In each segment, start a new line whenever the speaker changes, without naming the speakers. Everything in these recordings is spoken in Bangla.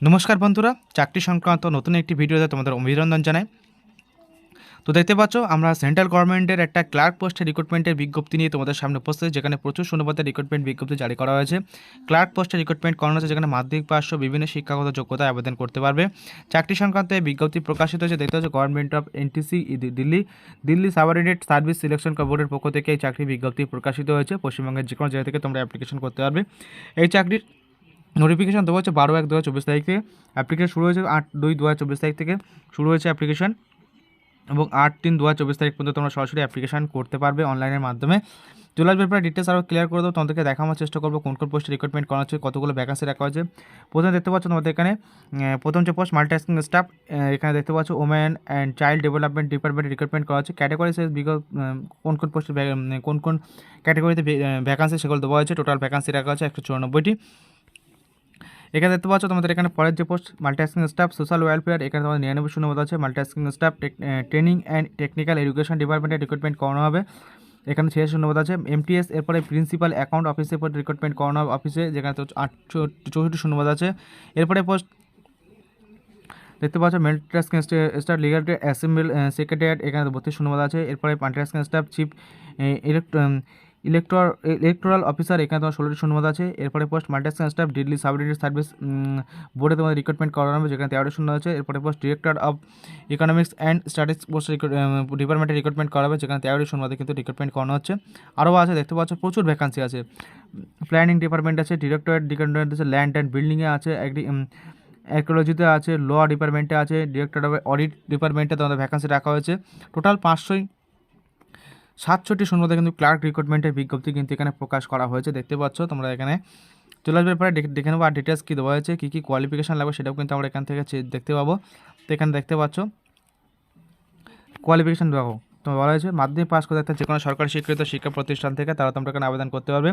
নমস্কার বন্ধুরা, চাকরি সংক্রান্ত নতুন একটি ভিডিওতে তোমাদের অভিনন্দন জানাই। তো দেখতে পাচ্ছ, আমরা সেন্ট্রাল গভর্নমেন্টের একটা ক্লার্ক পোস্টের রিক্রুটমেন্টের বিজ্ঞপ্তি নিয়ে তোমাদের সামনে উপস্থিত, যেখানে প্রচুর শূন্যপদের রিক্রুটমেন্ট বিজ্ঞপ্তি জারি করা হয়েছে। ক্লার্ক পোস্টের রিক্রুটমেন্ট করানো হয়েছে, যেখানে মাধ্যমিক, পাশ বিভিন্ন শিক্ষাগত যোগ্যতায় আবেদন করতে পারবে। চাকরি সংক্রান্ত এই বিজ্ঞপ্তি প্রকাশিত হয়েছে, দেখতে পাচ্ছ government of NTC Delhi Delhi subordinate service selection বোর্ডের পক্ষ থেকে এই চাকরি বিজ্ঞপ্তি প্রকাশিত হয়েছে। পশ্চিমবঙ্গের যে কোনো জায়গা থেকে তোমরা অ্যাপ্লিকেশন করতে পারবে। এই চাকরির নোটিফিকেশন দেওয়া হচ্ছে বারো এক দু হাজার চব্বিশ তারিখ থেকে অ্যাপ্লিকেশন শুরু হয়েছে আট দুই দু হাজার চব্বিশ তারিখ থেকে শুরু হয়েছে অ্যাপ্লিকেশন এবং আট তিন দু হাজার চব্বিশ তারিখ পর্যন্ত তোমরা সরাসরি অ্যাপ্লিকেশন করতে পারবে অনলাইনের মাধ্যমে। চলে আসবে ব্যাপারে ডিটেলস আরও ক্লিয়ার করে দেবো তোমাদেরকে দেখানোর চেষ্টা করব কোন কোন পোস্টে রিক্রুটমেন্ট করা হচ্ছে, কতগুলো ভ্যাকান্সি রাখা হয়েছে। প্রথমে দেখতে পাচ্ছ তোমাদের এখানে প্রথম যে পোস্ট মাল্টিটাস্কিং স্টাফ এখানে দেখতে পাচ্ছ women and child development department recruitment করা হচ্ছে। ক্যাটাগরি সাইজ বিগত কোন কোন পোস্টে কোন কোন ক্যাটাগরিতে ভ্যাকান্সি সেগুলো দেওয়া হয়েছে টোটাল ভ্যাকান্সি রাখা হচ্ছে একশো চুরানব্বইটি। এখানে দেখতে পাচ্ছ তোমাদের এখানে পরের যে post multitasking staff social welfare এখানে তোমাদের নিরানব্বই শূন্য মতো আছে। Multitasking staff training and technical education ডিপার্টমেন্টে রিক্রুটমেন্ট করানো হবে। এখানে ছিয়াশি শূন্য মতো আছে এমটিএস এরপরে প্রিন্সিপাল অ্যাকাউন্ট অফিসের পর রিক্রুটমেন্ট করানো হবে অফিসে যেখানে তো আটশো চৌষট্টি শূন্য মতো আছে। এরপরে পোস্ট দেখতে পাচ্ছ multitasking staff legal assembly secretariat এখানে বত্রিশ শূন্য মতো আছে। এরপরে মাল্টিটাস্কিং স্টাফ চিফ ইলেকট্র ইলেকট্রাল অফিসার এখানে তোমার ষোলোটি শূন্যপদ আছে। এরপরে post multitasking staff Delhi subordinate service বোর্ডে তোমাদের রিক্রুটমেন্ট করানো হবে, যেখানে তেরোটি শূন্য আছে। এরপরে post director of economics and statistics post ডিপার্টমেন্টে রিক্রুটমেন্ট করা হবে, যেখানে তেরোটি শূন্যপদে কিন্তু রিক্রুটমেন্ট করানো হচ্ছে। আরও আছে, দেখতে পাচ্ছ, প্রচুর ভ্যাকান্সি আছে। প্ল্যানিং ডিপার্টমেন্ট আছে ডিরেক্টরেট ডিপার্টমেন্ট আছে ল্যান্ড অ্যান্ড বিল্ডিংয়ে আছে একটি অ্যার্কোলজিতে আছে ল ডিপার্টমেন্টে আছে ডিরেক্টর অফ অডিট ডিপার্টমেন্টে তোমাদের ভ্যাকান্সি রাখা হয়েছে। টোটাল পাঁচশোই সাতষট্টি শূন্যতে কিন্তু ক্লার্ক রিক্রুটমেন্টের বিজ্ঞপ্তি কিন্তু এখানে প্রকাশ করা হয়েছে। দেখতে পাচ্ছ তোমরা এখানে চলে আসবে। পরে দেখে নেব আর ডিটেলস কী দেওয়া হয়েছে, কী কী কোয়ালিফিকেশান লাগবে সেটাও কিন্তু আমরা এখান থেকে দেখতে পাবো। তো এখানে দেখতে পাচ্ছ কোয়ালিফিকেশান দেখো তো বলা হয়েছে মাধ্যমিক পাস করে থাকতে যে কোনো সরকারি স্বীকৃত শিক্ষা প্রতিষ্ঠান থেকে তারা তোমরা এখানে আবেদন করতে পারবে।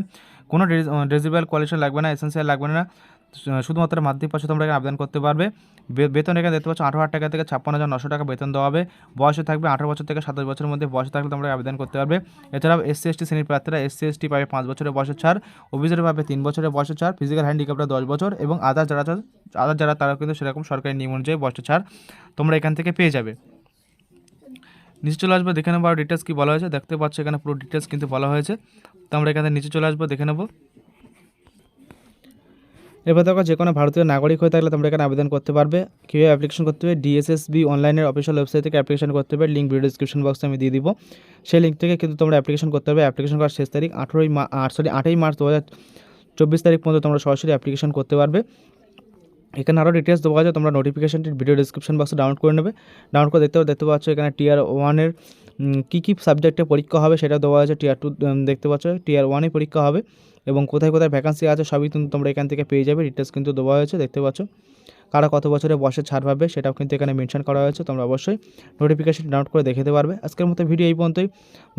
কোনো ডেজিবল কোয়ালিফিকেশন লাগবে না এসেন্সিয়াল লাগবে না। শুধুমাত্র মাধ্যমিক পাশে তোমরা এখানে আবেদন করতে পারবে। বেতন এখানে দেখতে পাচ্ছ আঠারো হাজার টাকা থেকে ছাপ্পান্ন হাজার নশো টাকা বেতন দেওয়া হবে। বয়সে থাকবে আঠারো বছর থেকে সাতাশ বছরের মধ্যে। বয়সে থাকলে তোমরা আবেদন করতে পারবে। এছাড়াও এসসি, এসটি, শ্রেণির প্রার্থীরা এসসি, এসটি পাবে পাঁচ বছরের বয়সের ছাড়। অভিযোগে পাবে তিন বছরের বয়সের ছাড়। ফিজিক্যাল হ্যান্ডিক্যাপটা দশ বছর এবং আদার যারা আদার যারা তারা কিন্তু সেরকম সরকারি নিয়ম অনুযায়ী বয়সের ছাড় তোমরা এখান থেকে পেয়ে যাবে। নিচে চলে আসব, দেখে নেব আর ডিটেলস কী বলা হয়েছে। দেখতে পাচ্ছ এখানে পুরো ডিটেলস কিন্তু বলা হয়েছে। তো আমরা এখানে নিচে চলে আসব, দেখে নেব। এবার দেখো, যে কোনো ভারতীয় নাগরিক হয়ে থাকলে তোমরা এখানে আবেদন করতে পারবে। কীভাবে অ্যাপ্লিকেশন করতে হবে? ডিএসএসবি অনলাইনের অফিসিয়াল ওয়েবসাইট থেকে অ্যাপ্লিকেশন করতে হবে। লিঙ্ক ভিডিও ডিসক্রিপশন বক্সে আমি দিয়ে দিব। সেই লিঙ্ক থেকে কিন্তু তোমরা অ্যাপ্লিকেশন করতে হবে। অ্যাপ্লিকেশন করার শেষ তারিখ আঠেরোই মা সরি আটই মার্চ দু চব্বিশ তারিখ পর্যন্ত তোমরা সরাসরি অ্যাপ্লিকেশন করতে পারবে। এখানে আরও ডিটেলস দেওয়া আছে। তোমরা নোটিফিকেশনটি ভিডিও ডিসক্রিপশন বক্সে ডাউনলোড করে নেবে। ডাউনলোড করে দেখতে দেখতে পাচ্ছ এখানে টিয়ার ওয়ানের কী কী সাবজেক্টে পরীক্ষা হবে সেটা দেওয়া আছে। টিয়ার টু দেখতে পাচ্ছ টিয়ার ওয়ানে পরীক্ষা হবে। এবং কোথায় কোথায় ভ্যাকান্সি আছে সবই কিন্তু তোমরা এখান থেকে পেয়ে যাবে। ডিটেলস কিন্তু দেওয়া হয়েছে, দেখতে পাচ্ছ। কারা কত বছরে বয়সে ছাড় পাবে সেটাও কিন্তু এখানে মেনশন করা হয়েছে, তোমরা অবশ্যই নোটিফিকেশন ডাউনলোড করে দেখে নিতে পারবে। আজকের মতো ভিডিও এই পর্যন্তই।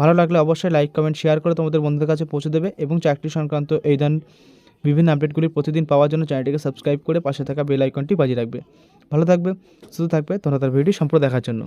ভালো লাগলে অবশ্যই লাইক কমেন্ট শেয়ার করে তোমাদের বন্ধুদের কাছে পৌঁছে দেবে এবং চাকরি সংক্রান্ত এই ধরনের বিভিন্ন আপডেটগুলি প্রতিদিন পাওয়ার জন্য চ্যানেলটিকে সাবস্ক্রাইব করে পাশে থাকা বেল আইকনটি বাজিয়ে রাখবে। ভালো থাকবে, সুস্থ থাকবে তোমরা তার ভিডিও সম্পূর্ণ দেখার জন্য।